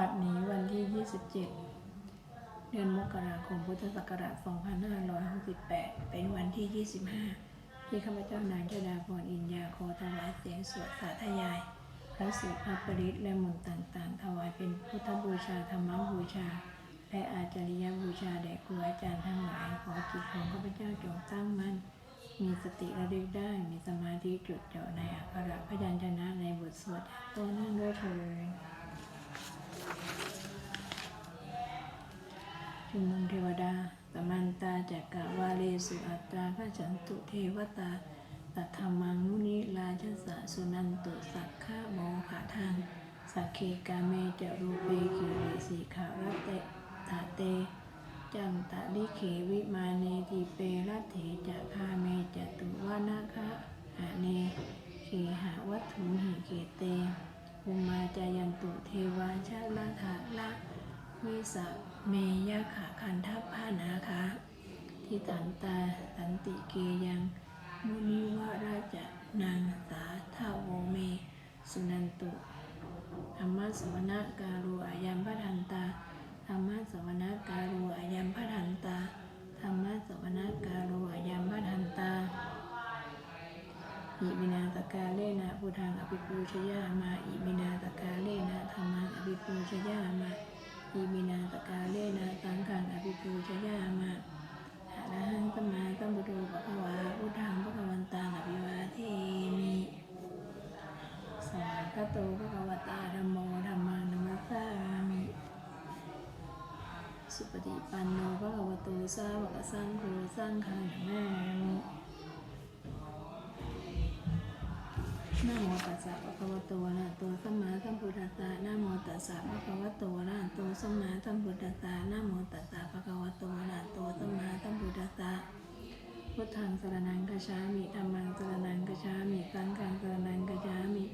บัดนี้วันที่ 27 เดือนมกราคมพุทธศักราช 2568 เป็นวันที่ 25 ที่ข้าพเจ้านางเจดาพรอินยาขอถวายเสียงสวดสาธยายพระสูตรพระปริตและมนต์ต่างๆ ถวายเป็นพุทธบูชาธรรมบูชา และอาจาริยบูชาแด่ครูอาจารย์ทั้งหลายขอจิตของข้าพเจ้าจงตั้งมั่นมีสติระลึกได้ มีสมาธิจุดเจ่อในอักขระพยัญชนะในบทสวดตัวนั้นด้วยเถิด ชุมนุมเทวดาสมันตาจักกะวาเลสุอัตตาข้าฉันตุเทวตาตัทธรรมังมุนิราชสะสุนันตุสักขะโมขะทังสักเคกาเมจะรูเปกิริสีขารเตตาเต จังตะลิเขวิมาเนติเปรัตเถจะคาเมจะตุวานาคะหะเนเขหาวัตถุหิเกเตอุมาจายันตุเทวาชาลาธาละวิสะ เมยะขาคันทัพพานาคะทิตันตาสันติเกยังมุนิวราชนางสาทาโวเม สุนันตุธรรมะสวนาการุอายัมพทันตาธรรมะสวนาการุอายัมพทันตาธรรมะสวนาการุอายัมพทันตาอิมินาตกาเลนะพุทธังอภิปูชยามาอิมินาตกาเลนะธรรมังอภิปูชยามา อิมินาตกาเลนะสังฆังอภิปูชยามาอะระหังสมาสัมพุทโธภะคะวาพุทธังภะคะวันตังอภิวาเทมิสากขาโตภะคะวตาธัมโมธัมมังนมัสสามิ สุปฏิปันโนภะคะวะโตสาวกสังโฆสังฆังนามิ นะโมตัสสะภะคะวะโตอะระหะโตสัมมาสัมพุทธัสสะนะโมตัสสะภะคะวะโตอะระหะโตสัมมาสัมพุทธัสสะนะโมตัสสะภะคะวะโตอะระหะโตสัมมาสัมพุทธัสสะพุทธังสรณังคัจฉามิธัมมังสรณังคัจฉามิสังฆังสรณังคัจฉามิ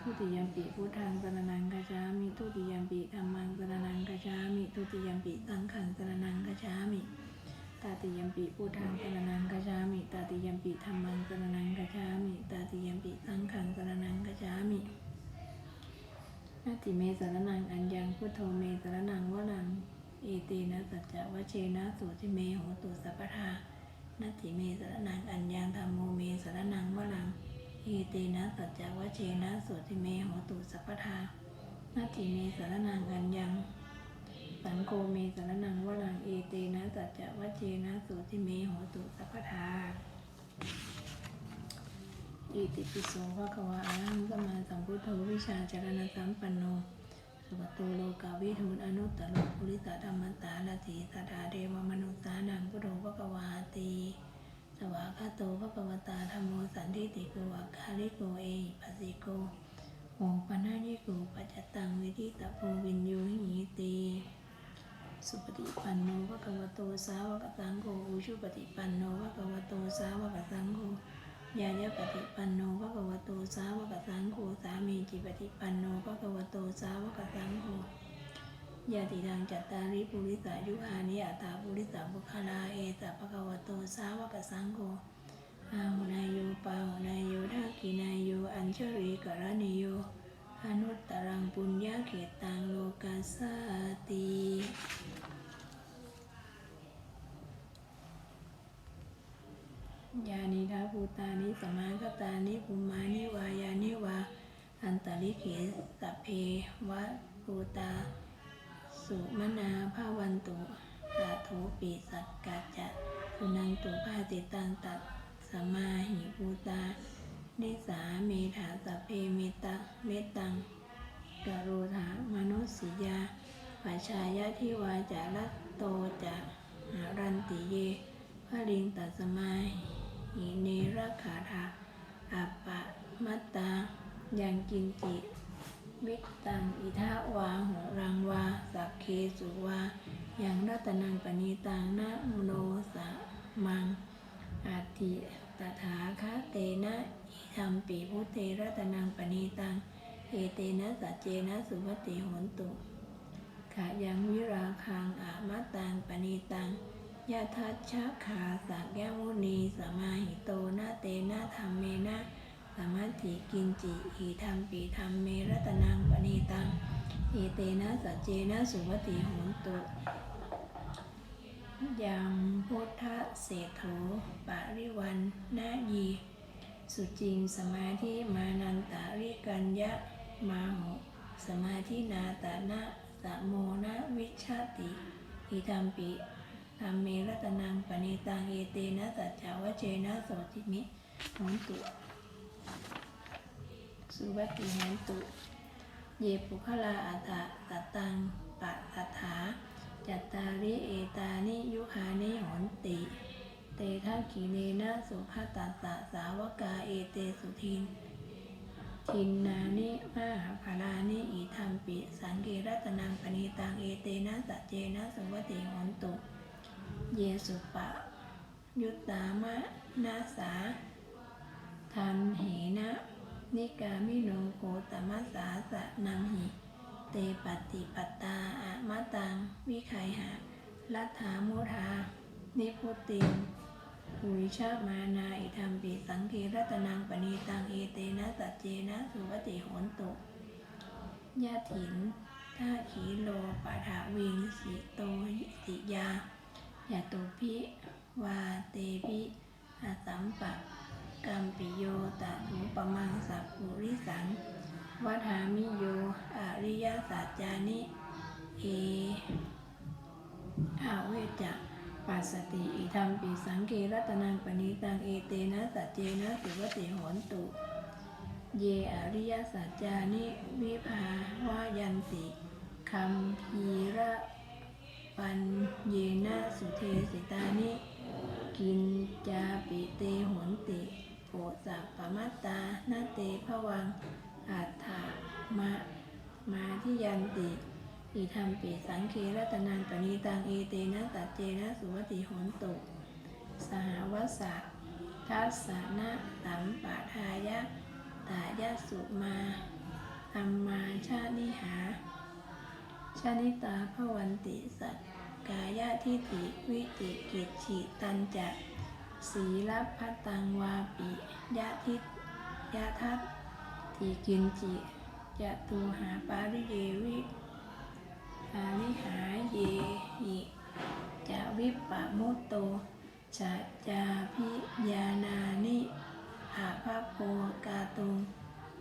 ทุติยัมปิพุทธังสรณังคัจฉามิทุติยัมปิธัมมังสรณังคัจฉามิทุติยัมปิสังฆังสรณังคัจฉามิ ตาติยมปิพุทธังสรนังกัจฉามิตาติยมปิธัมมังสรนังกัจฉามิตาติยมปิสังฆังสรนังกัจฉามินาติเมสารนังอัญญังพุทโธเมสารนังวรังเอเตนะสัจจะวะเชนะสุติเมโหตุสัพพทานาติเมสารนังอัญญังธรรมโมเมสารนังวรังเอเตนะสัจจะวะเชนะสุติเมโหตุสัพพทานาติเมสารนังอัญญัง สังโฆเมสรนังวรังเอเตนะสัจจะวัจเจนะสุติเมโหตุสัพพทาอิติปิโสภะคะวะอะระหังสัมมาสัมพุทโธวิชาจารณสัมปันโนสุปโตโลกาวิทูตอนุตตโลปุริสธรรมตาลติสัทธาเทวมนุสานังพุทโธภะคะวาติสวากาโตภะคะวตาธรรมโมสันทิติโกอัคาริโกเอปัสสิโกโอปัญญิโกปัจจตังวิธิตะโพวินโยหิติ สุปฏิปันโนภะคะวะโตสาวกสังโฆอุชุปฏิปันโนภะคะวะโตสาวกสังโฆยายะปฏิปันโนภะคะวะโตสาวกสังโฆสามีจิปฏิปันโนภะคะวะโตสาวกสังโฆยาติทางจัตตาริปุริสายุหานิอัตตาปุริสาบุคลาเอตภะคะวะโตสาวกสังโฆอาหุนายโยปาหุนายโยทักขินายโยอัญชริกรณิโย อนุตตรังปุญญาเขตังโลกาสาติยานิทาภูตานิสมาคตานิภูมานิวายานิวา อันตริเขสัพเพวะภูตา สุมนาภาวันตุสาธุปีสัตกัจจะสุนันตุภาติตังตัดสมมาหิภูตา นิสาเมธาสเพเมตตาเมตังกโรธามนุสสิยาปัชายะทิวาจารัตโตจะหารันติเยพระลิงตัสมาหิเนรขาธาอัปปะมัตตายังกินจิวิตังอิทาวาหรังวา สักเคสุวา ยังรัตนังปณีตังนะโนสะมังอาทิตถาคาเตนะ ธรรมปีพุทเทรัตนังปณีตังเอเตนะสัจเจนะสุปฏิโหนตุขายังวิราคังอามาตังปณีตังยะทัชชะขาสักยมุนีสมาหิโตนะเตนะธรรมเมนะสมัติกินจิอีธรรมปีธรรมเมรัตนังปณีตังเอเตนะสัจเจนะสุวติโหนตุยังพุทธเศรษโถปาริวันนายี สุจิงสมาธิมานันตาริกัญญะมาโหสมาธินาตานะสะโมนะวิชาติอิธรรมปิธรรมเมรัตนังปณิตังเอเตนะสัจจาวเจนะโสติมิโหนตุ สุวัติโหนตุ เยปุคลาอัตตะตตังปะตถาจัตตาริเอตานิยุคานิโหนติ เตทักขีเนนะสุภาตัสสะสาวกาเอเตสุทิน ทินนานิมาหภาลานิอิธรรมปิ สังเกรัตนังปณิตังเอเตนะสัจเจนะสุวติโหนตุ เยสุปะ ยุตตามะนาสาทันเหนะ นิกามิโนโกตมัสสาสะนังหิ เตปฏิปตาอะมะตัง วิไคหะลัทธามุทานิพุติน หุยชามานาอิธรรมปิสังเครัตนังปณีตังเอเตนะสัจเจนะสุวติโหนตุยะถินท่าขีโลปะทาวิงสิโตสิยายาตุพิวาเตพิอาสัมปะกัมปิโยตะถุปมังสัพปุริสังวัฏามิโยอริยสัจจานิ เออาเวจะ ปัสสติอิธรรมปิสังเกรัตนังปณิตังเอเตนะสัจเจนะสุวติโหนตุ เยอริยสัจจานิวิภาวายันติคัมภีระปัญเยนะสุเทสิตานิกินจาปิเตโหนติโปสัพปมัตตานาเตภวังอัฏฐามะมาทิยันติ อิธรรมปิสังเครัตนังปณีตังเอเตนะตัจเจนะสุวติโหนตุสหวัสสะทัสสะนะตัมปะทายะตายะสุมาอัมมาชานิหา ชานิตาภวันติสัตกายะทิฏฐิวิติกิจฉิตันจะสีลพัตตังวาปิยะทิยะทัตติกินจิยะตูหาปาริเยวิ ปาริหาเยหิจะวิปปะมุตโตจะจาพิยานานิอาภาโพกาตุง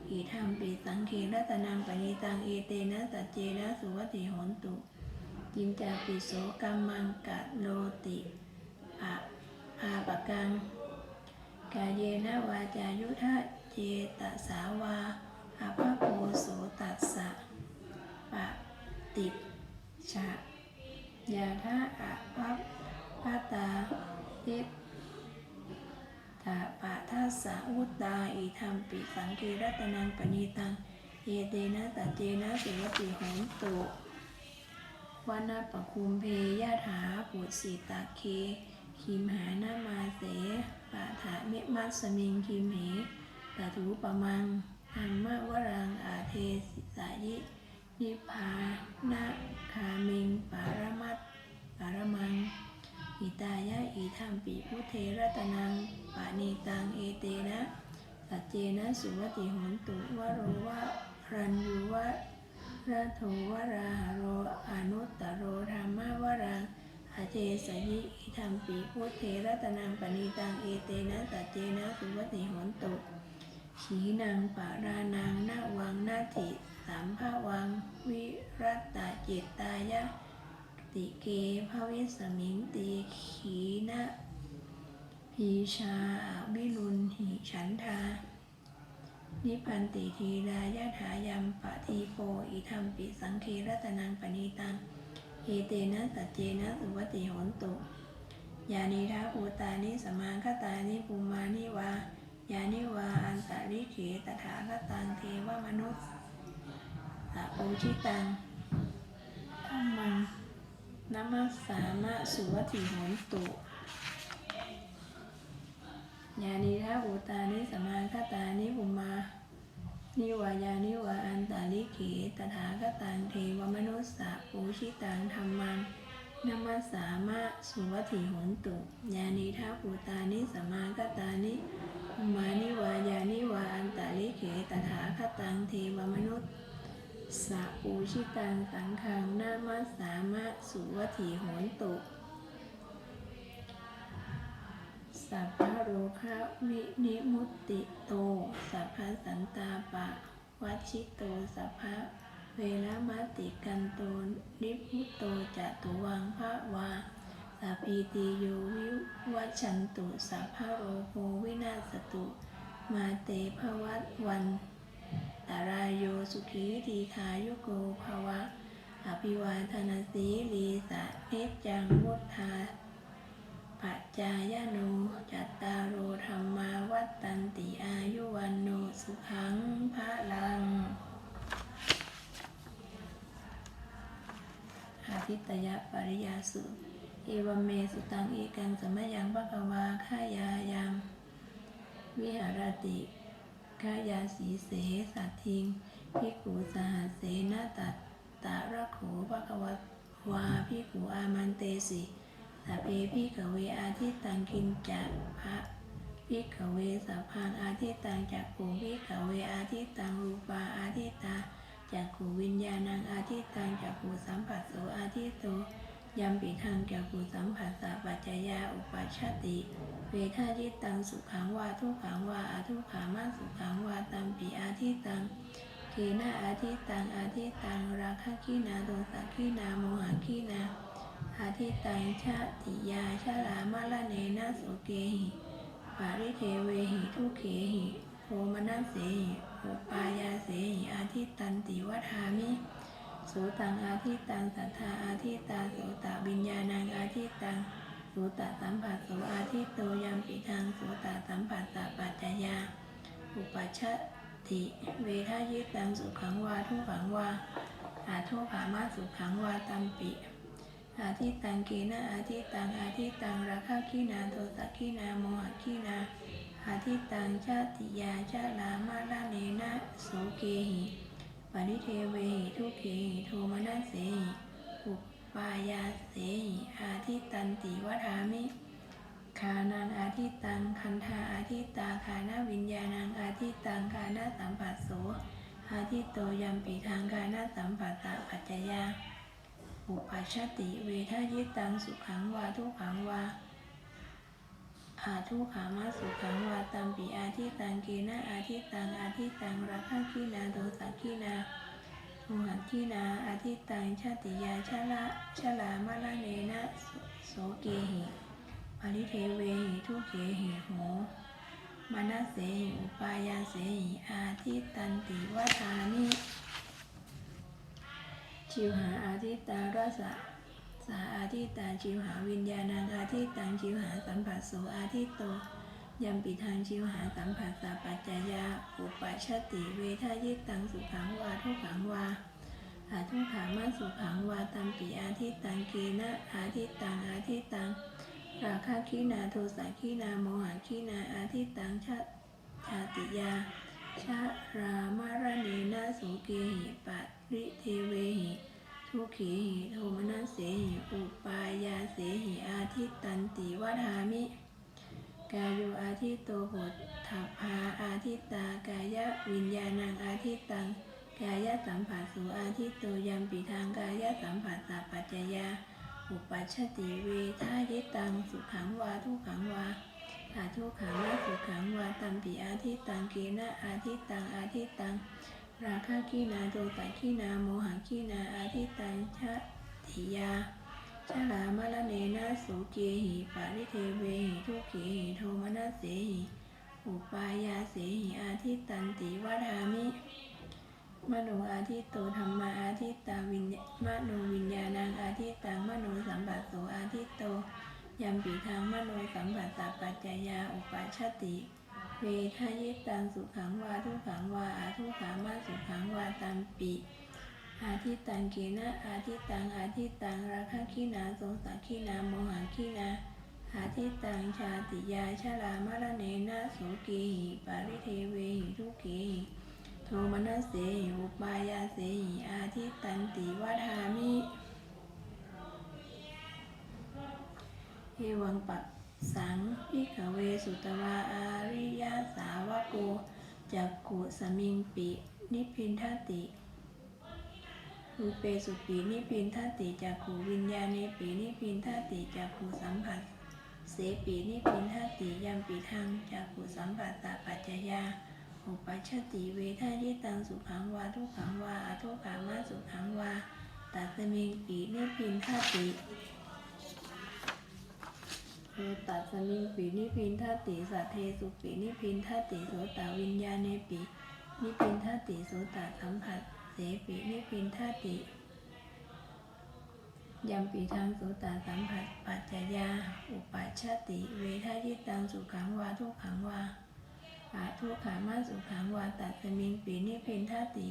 อิธรรมปิสังเครัตนังปณิตังเอเตนะสัจเจนะสุวัติหนตุจินจาปิโสกัมมังกะโลติอะอาปะกังกาเยนะวาจายุทธะเจตสาวาอาภะโพโสตัสสะปะติ ชะยาทะอะพัพพะตาติตาปะทัสสะอุตตาอิธรรมปิสังกีรัตนังปณีตัง เอเตนะตัเจนะสุวติหนตุวานาปคุมเพยะถาปุสิตาเคคิมหานามาเสปะถาเมมัสมิงคิมเหตถูปะมังธรรมะวรังอาเทสิสายิ นิพพานะคามิงปารมัตปารมัง อิตายะอิธรรมปิพุเทรตนังปานีตังเอเตนะสัจเจนะสุวติหนตุวโรวะรันยูวะระโทวราหโรอนุตตโรธรรมวรังอาเจสยิอิธรรมปีพุทเทรตนังปณิตังเอเตนะสัจเจนะสุวติหนตุขีนังปารานังนาวังนาทิ สัมภวัง วิรัตตาจิตตายะ ติเกภวิสมิงตีขีนะพีชาวิรุณหิฉันทา นิพันติทีรายะถายัมปะทีโปอิธรรมปิสังเครัตนังปณิตังเอเตนะสัจเจนะสุวติหนตุยานิทัภูตานิสมาคตานิปุมานิวายานิวาอันตาริเขตถาคตังเทวมนุษย์ สัพปชิตังธรรมังนัมมัสสามะสุวัติโหนตุยานิทัภูตานิสมาคตานิปุมา นิวายานิวาอันตาลิเขตถาคตังเทวมนุสสะปูชิตังธรรมังนามัสสามะสุวัติหนตุยานิทัภูตานิสมาคตานิอุมานิวายานิวาอันตาลิเขตถาคตังเทวมนุส สัพปูชิตังสังขังนามัสสามะสุวัตถีโหนตุสัพพะโรคะวินิมุตติโต สัพพะสันตาปะวัชิโต สัพพะเวรมติกันโตนิพพุโตจตุวังพระวาสัพพีติโยวิวัชันตุ สัพพะโรโควินาศตุ มาเตภวัตวัน ตารายโยสุขีทีคายุโกภวะ อภิวาทนาสีลีสะเนจจังมุทธาปัจจายโนจัตตารโอธรรมาวัตตันติอายุวันโนสุขังพระลังอาทิตยปริยาสุเอวเมสุตังเอกังสมยังภะวาขายายัง วิหารติ ขายาสีเสสัตทิงพิกูสหเสนาตัตตะระโขภะววาพิกูอามันเตสิสัพเพพิกเวอาทิตตังกินจักพระพิกเวสัพพังอาทิตตังจักขุพิกเวอาทิตตังรูปาอาทิตาจักขูวิญญาณังอาทิตตังจักขูสัมผัสโสอาทิตโต ยัมปิทังจักขูสัมผัสสะปัจจยาอุปัชชติ เวทาทิตตังสุขังวาทุกขังวาอาทุกขามาสุขังวาตัมปีอาทิตตังเคนะอาทิตตังอาทิตตังราคะขีนาโทสะขีนาโมหะขีนาอาทิตังชาติยาชาลามะละเนนะโสเกหิปาริเทเวหิทุเขหิโทมนัสเสหิอุปายาเสหิอาทิตันติวัฏามิ โสตังอาทิตังสัทธาอาทิตาโสตวิญญาณังอาทิตังโสตสัมผัสโสอาทิตโตยัมปิทังโสตสัมผัสสะปัจจยาอุปัชชติเวทายิตังสุขังวาทุขังวาอาทุขามาสุขังวาตัมปิ อาทิตังเกนะอาทิตังอาทิตังราคะขีนาโทสะขีนาโมหะขีนาอาทิตังชาติยาชาลามาลาเนนะโสเกหิ ริเทเวหิทุเขหิโทมนัสเสหิอุปปายาเสหิอาทิตันติวัฏามิคานังอาทิตังคันธาอาทิตาคานาวิญญาณังอาทิตังคานาสัมผัสโสอาทิตโตยัมปิทางคานาสัมผัสสะปัจจยา อุปัชติเวทายิตังสุขังวาทุขังวา อาทุกขามาสุขังวาตัมปีอาทิตังเกนะอาทิตังอาทิตังราคะขีนาโทสักขีนาโมหัขีนาอาทิตังชาติยาชาละชาลามาลาเนนะโสเกหิปริเทเวหิทุเขหิโหมานาเสหิอุปายาเสหิอาทิตันติวัฏานิชิวหาอาทิตารสะ สาอาทิตาชิวหาวิญญาณังอาทิตังชิวหาสัมผัสโสอาทิตโตยัมปิทางชิวหาสัมผัสสะปัจจยาอุปัชชติเวทายิตังสุขังวาทุขังวาอาทุขามาสุขังวาตัมปิอาทิตังเกนะอาทิตังอาทิตังราคะขีนาโทสะขีนาโมหะขีนาอาทิตังชาชาติยาชารามาระเนนะโสเกหิปัริเทเวหิ ทุกขีหิโทมนัสเสหิอุปายาเสหิอาทิตตันติวัฏามิกายโยอาทิตโตโหตถัพาอาทิตตากายะวิญญาณังอาทิตตังกายะสัมผัสสุอาทิตโตยัมปิทางกายะสัมผัสสะปัจจยาอุปัชติเวทายตังสุขังวาทุขังวาอาทุขังวาสุขังวาตัมปิอาทิตตังเกนะอาทิตตังอาทิตตัง ราคะขีนาโทสะขีนาโมหะขีนาอาทิตตังชะติยาชลามะละเนนะโสเกหิปาริเทเวหิทุกเขหิโทมนัสเสหิอุปายาเสหิอาทิตตันติวัฏามิมโนอาทิตโตธรรมาอาทิตตาวิญญมโนวิญญาณังอาทิตตังมโนสัมปัสโสอาทิตโตยัมปีทางมโนสัมปัสสะปัจจยาอุปัชติ เวทายิตังสุขังวาทุขังวาอาทุขามาสุขังวาตัมปิอาทิตังเกนะอาทิตังอาทิตังราคะขีนาสงสะขีนาโมหะขีนาอาทิตังชาติยาชลามะระเนนะโสเกหิปาริเทเวหิทุกเขหิโทมนัสเสหิอุปายาเสหิอาทิตันติวัฏามิเอวังปัส สังพิกเวสุตวาอาริยสาวโกจักขุสมิงปิ นิพพินทติรูเปสุปีนิพินทติจักขูวิญญาเนปีนิพินทติจักขูสัมผัส เสปีนิพินทติยัมปีทางจักขูสัมผัสตะปัจจยาอุปัชติเวทายิตังสุขังวาทุกขังวาอทุกขามาสุขังวาตัสมิงปีนิพินทติ โอตัสมิงปีนิพินทติสัทเทสุปีนิพินทติโสตวิญญาเนปีนิพินทติโสตสัมผัสเสปินิพินทติยัมปีทางโสตสัมผัสปัจจยา อุปัชชติ เวทายิตังสุขังวาทุกขังวาอาทุกขามาสุขังวาตัสมิงปีนิพินทติ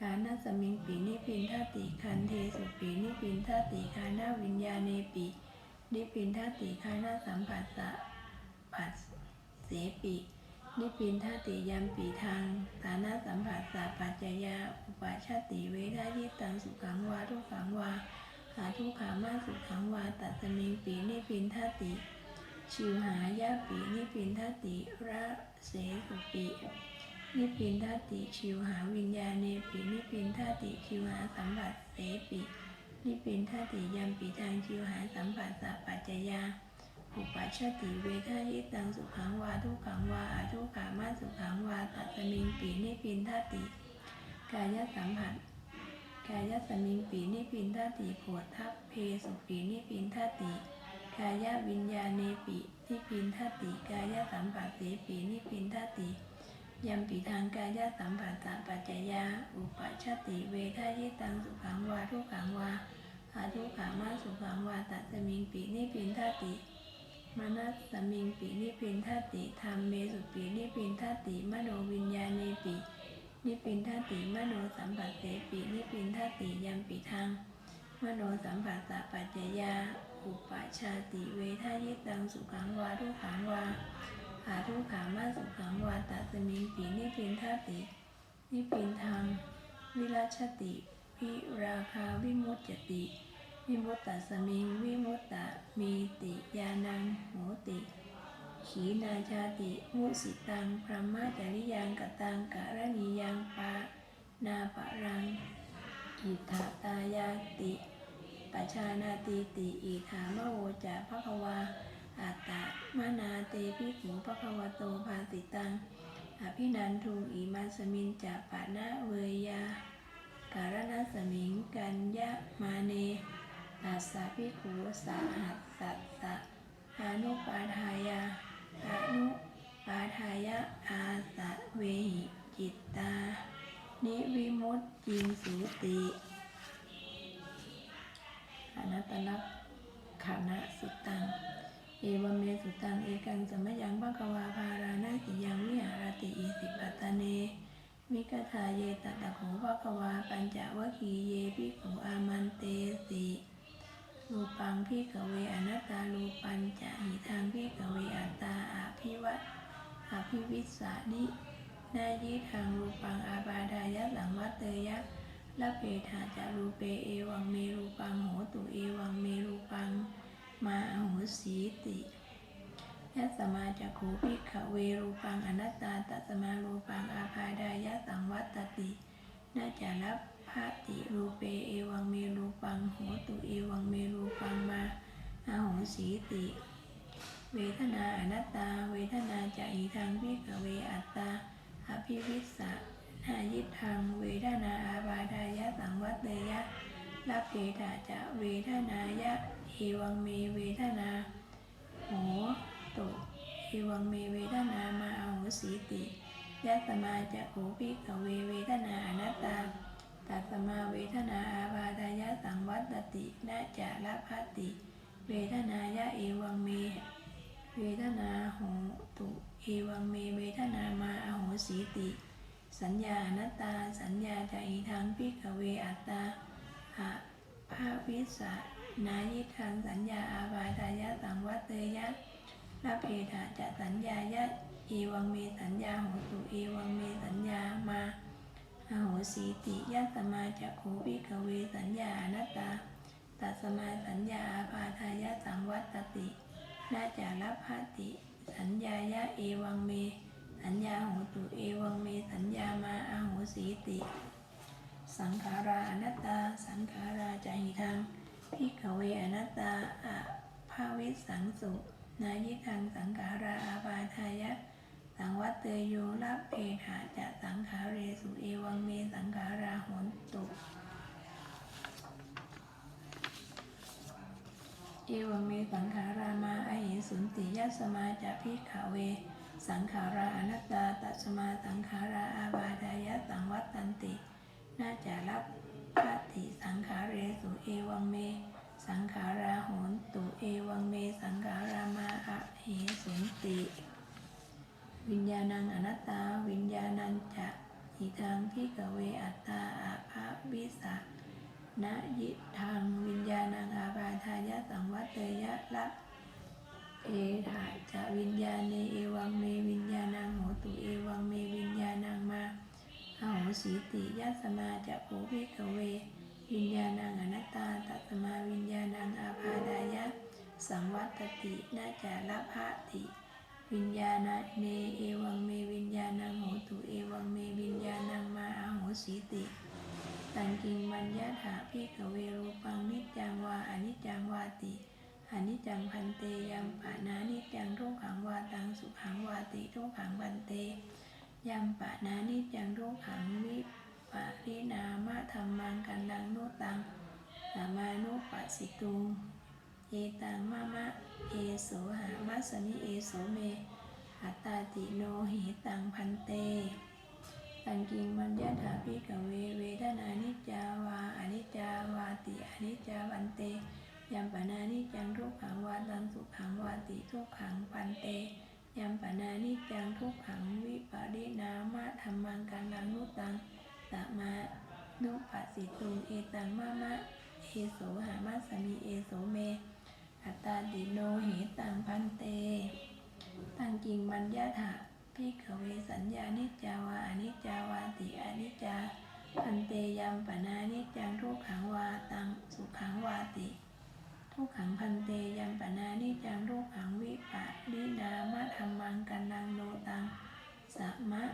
คานาสมิงปีนิพินทติคันเทสุปีนิพินทติคานาวิญญาเนปิ นิพินทติคานาสัมผัสสะปัสเสปินิพพินทติยามปีทางฐานะสัมผัสสะปัจจยาอุปาชาติเวทายิตังสุขังวาทุกขังวาหาทุกขามาสุขังวาตัสมิงปีนิพพินทติชิวหายาปีนิพพินทติระเสสุปีนิพพินทติชิวหาวิญญาเนปีนิพพินทติชิวหาสัมผัสเสปิ นิพพินทติยามปีทางชิวหาสัมผัสสะปัจจยาอุปัชชติเวทายิตังสุขังวาทุกขังวาอาทุกขามาสุขังวาตัสมิงปีนิพินทติ กายสัมผัสกายสมิงปีนิพินทติโผทัพเพสุปีนิพินทติกายวิญญาเนปินิพินทติกายสัมผัสเสปีนิพินทติ ยัมปีทางกายสัมผัสสะปัจจยาอุปัชชติเวทายตังสุขังวาทุขังวาอาทุขามาสุขังวาตัสมิงปีนิพินทติมานัสสมิงปีนิพินทติธรรมเมสุปีนิพินทติมโนวิญญาเนปินิพินทติมโนสัมผัสเสปินิพินทติยัมปิทางมโนสัมผัสสะปัจจยาอุปชาติเวทายตังสุขังวาทุขังวา อาทุกขามาสุขังวาตัสมิงปีนิพินทติ นิพินทางวิราชติวิราคาวิมุตจติวิมุตตสมิงวิมุตตมีติยานังโหติขีนาชาติมุสิตังพรหมจริยังกตังกะระนียังปานาปรังอิทาตายาติปชานาติติอิธามโวจะภควา อัตตะมนาเตปิขุภวโตภาสิตังอภินันทุงอิมาสมิงจะปะนะเวยาการณสมิงกัญญามาเนตัสสะภิขุสาหัสสัสสะอนุปาทายาอนุปาทายะอาสะเวหิจิตตา นิวิมุตติงสุติอนัตตลักขณะสุตัง เอวเมสุตังเอกังสมยังภควาภารานาสิยังวิหารติอิสิปัตตเนมิกทาเยตตะโขภควาปัญจวคีเยภิกขุอามันเตสิรูปังพิกเวอนัตตารูปัญจะหิทางพิกเวอัตตาอาภิวะอาภิวิสานินายิทางรูปังอาบาดายะสังวัตเตยะละเพธาจารูเปเอวังเมรูปังโหตุเอวังเมรูปัง มาอโหสีติยัสมาจักขูพิกเวรูปังอนัตตาตัสมารูปังอาภาดายะสังวัตตินาจารับภาติรูเปเอวังเมรูปังโหตุเอวังเมรูปังมาอาโหสีติ เวทนาอนัตตา เวทนาจะอีทางพิกเวอัตตาอภิวิสสะนายิทางเวทนาอาบาดายะสังวัตเตยะรับเพทาจะเวทนายะ เอวังเมเวทนาโหตุเอวังเมเวทนามาเอาโหสีติยัสมาจะโอภิกเวเวทนาอนัตตาตัสมาเวทนาอาบาดายะสังวัตตินาจาระพัตติ เวทนายะเอวังเม เวทนาโหตุเอวังเมเวทนามาอโหสีติ สัญญาอนัตตา สัญญาจะอีทางพิกเวอัตตาอะภาวิสะ นายิทางสัญญาอาบาทายะสังวัตเตยะละเพทาจะสัญญายะเอวังเมสัญญาโหตุเอวังเมสัญญามาอโหสีติยัสมาจะโคพิกเวสัญญาอนัตตาตัสมาสัญญาอาภาทายะสังวัตตินาจารับภาติ สัญญายะเอวังเม สัญญาโหตุเอวังเมสัญญามาอาโหสีติ สังขาราอนัตตา สังขาราจหิทัง พิกเวอนัตตาอะภาวิสังสุ นายิทังสังขาราอาปาทายะ สังวัตเตโยรับเพหาจะสังขาเรสุเอวังเมสังขาราหนตุเอวังเมสังขารามาอหิสุนติยัสมาจะพิกขเว สังขาราอนัตตาตัสมาสังขาราอาบาดายะสังวัตตันติ น่าจะรับ ปฏิสังขาเรสุเอวังเม สังขาราโหนตุเอวังเม สังขารามาอะเหสุนติ วิญญาณังอนัตตา วิญญาณังจะหิทังพิกเวอัตตาอาภาวิสานะยิทังวิญญาณังอาปาทายะสังวัตเตยะละเอถาจะวิญญาณเนเอวังเมวิญญาณังโหตุเอวังเมวิญญาณังมา อโหสีติยัสมาจะโพภิกเว วิญญาณังอนัตตาตัสมาวิญญาณังอาภาดายะ สังวัตตินาจาละภะติ วิญญาณเนเอวังเมวิญญาณังโหตุเอวังเมวิญญาณังมาอโหสีติตังกิงมัญญาถาพิกเวรูปังนิจจังวาอนิจจังวาติอนิจจังพันเตยัมปะนานิจจังทุกขังวาตังสุขังวาติทุกขังพันเต ยัมปะนานิจจังทุกขังวิปะรินามะธรรมังกันดังโนตังสามานุปัสสิตุงเอตังมะมะเอโสหามัสมิเอโสเม อัตตาติโนหิตังพันเตตังกิงมัญญาถาพิกเวเวทนานิจาวาอนิจาวาติอนิจาวันเตยัมปนานิจังทุกขังวาตังสุขังวาติทุกขังปันเต ยัมปนานิจังทุกขังวิปารินามะธรรมังกันังนุตังตะมานุปัสสิตุงเอตังมะมะเอโสหามัสสมิเอโสเม อัตตาติโนเหตังพันเต ตังกิงมัญญาถาพิกเวสัญญานิจาวาอนิจาวาติอนิจาพันเตยัมปนานิจังทุกขังวาตังสุขังวาติ ทุกขังพันเตยัมปนานิจังทุกขังวิปะลินามะธรรมังกันนังโนตังสัมมะ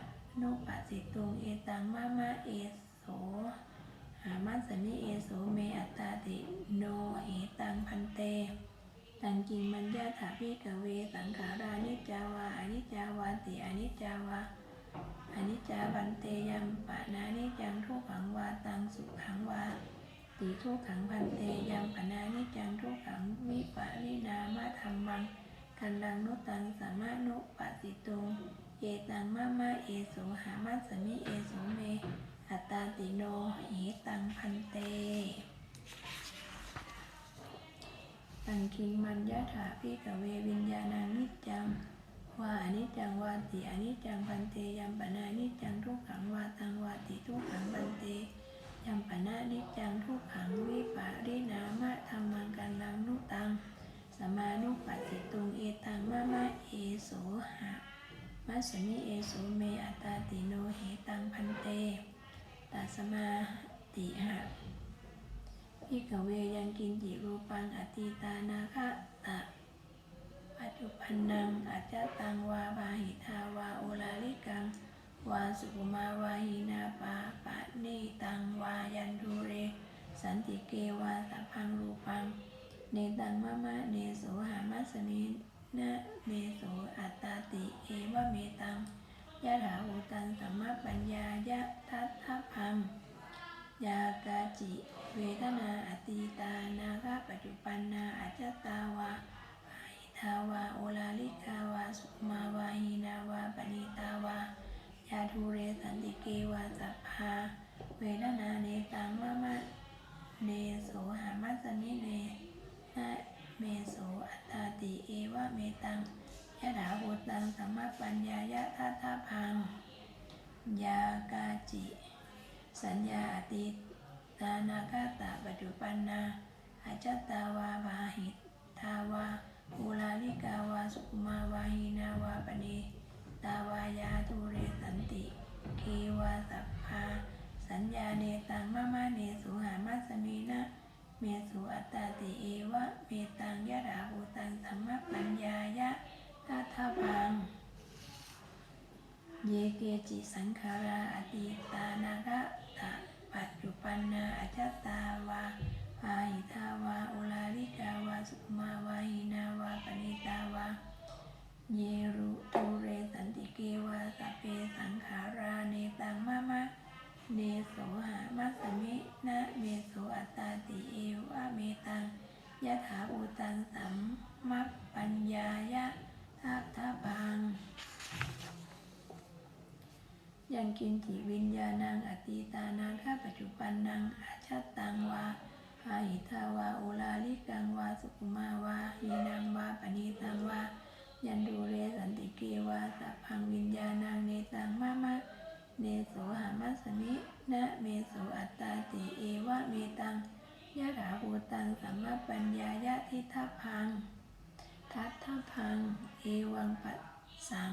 นุปัสสิตุงเอตังมะมะเอโสหามัสสมิเอโสเมอัตตาติโนเหตังพันเตตังกิงมัญญาถาพิกเวสังขารานิจาวาอนิจาวาติอนิจาวาอนิจจาบันเตยัมปะนานิจังทุกขังวาตังสุขังวา ติทุกขังพันเตยัมปะนานิจังทุกขังวิปะรินามะธรรมังกันดังนุตังสามะนุปัสสิตุงเอตังมะมะเอโสหามัสมิเอโสเม อัตตาติโนเหตังพันเต ตังคิงมัญญาถาพิกเววิญญาณังนิจจังวาอนิจจังวาติอนิจจังพันเตยัมปนานิจจังทุกขังวาตังวาติทุกขังพันเต ยัมปนานิจังทุกขังวิปารินามะธรรมังกันลังนุตัง สมานุปัสสิตุงเอตังมะมะเอโสหะมัสสมิเอโสเมอัตตาติโนเหตังพันเตตัสมาติหะพิกเวยังกินจิรูปังอติตานาคะตะปัจจุพันนังอาจจตังวาบาหิทาวาโอลาลิกัง สุมาวาหินาปาปะนีตังวายันดูเร สันติเกวาสัพังรูปัง เนตังมะมะเนโสหามัสมินะเมโสอัตตาติเอวะเมตังยะถาหูตังสัมมาปัญญายะทัตถพังยากาจิ เวทนาอตีตานาคปัจจุปันนาอัจตาวาหาหิทาวาโอลาลิกาวาสุมาวาหินาวาปณิตาวา ยาทูเรสันติเกวาสัพพาเวทนาเนตังมะมะเนโสหามัสสมิเนนะเมโสอัตตาติเอวะเมตังยะถาหุตังสัมมาปัญญายะทัตถพัง ยากาจิ สัญญาอติตานาคาตาปัจจุปันนาอาจตาวาบาหิทาวาอุลาลิกาวาสุมาวาหินาวาปณี ตาวายาทุเรสันติเควาสัพพาสัญญาเนตังมะมะเนสุหามัสมีนะ เมสุอัตตาติเอวะเมตังยะถาภูตังสัมมปัญญายะทัทพัง เยเกจิสังขาราอติตานาคะตะปปัจจุปันนาอัจตาวาพาหิตาวา อุลาลิกาวา สุมาวาหินาวาปณิตาวา เยรุตูเรสันติเกวาสเพสังขาราเนตังมะมะ เนโสหามัสมินะเมโสอัตตาติเอวะเมตังยะถาอุตังสัมมัปปัญญายะทัพทะพังยังกินจิวิญญาณังอตีตานังข้าปัจจุบันนังอาชัตตังวาพาหิทาวาอุลาลิกังวาสุกุมาวาหีนังวาปณีตังวา ยันดูเรสันติเกวาสัพพังวิญญาณังเนตังมะมะเนโสหามัสมินะเมโสอัตตาติเอวะเมตังยะถาภูตังสัมมาปัญญายะทิทัพพัง ทัตถพัง เอวังปัสสัง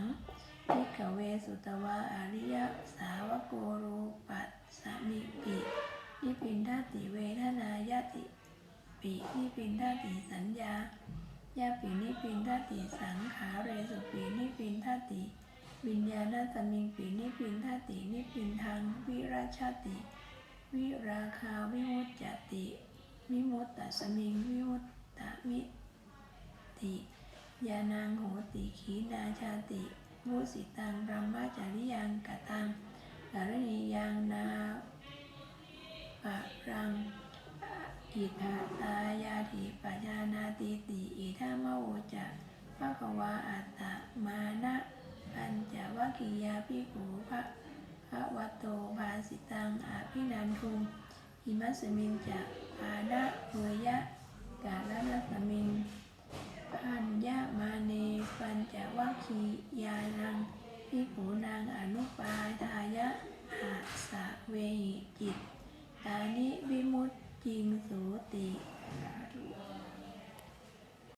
พิกเวสุตวาอริยสาวโกรูปัสสมิปินิพินทติเวทนายติปินิพินทติสัญญา ยาปีนิพินทติสังขาเรสุปีนิพินทติวิญญาณสมิงปีนิพินทตินิพินทางวิราชติ วิราคาวิมุตจติวิมุตตสมิงวิมุตตมิติยานางโหติขีนาชาติมุสิตังรัมมาจาริยังกตังสารณียังนาปะรัง อิทาตายาติปัจจานาติติอิทามโวจะภะคะวาอัตตะมานะปัญจวัคคียาภิกขุภะภะวะโตภาสิตังอาภินันทุงอิมัสมิงจะปานะเมยะกาลนัสมิงพันยะมาเนปัญจวัคคียานังภิกขุนางอนุปาทายะอาสะเวหิจิตตา chiên rửa tiệc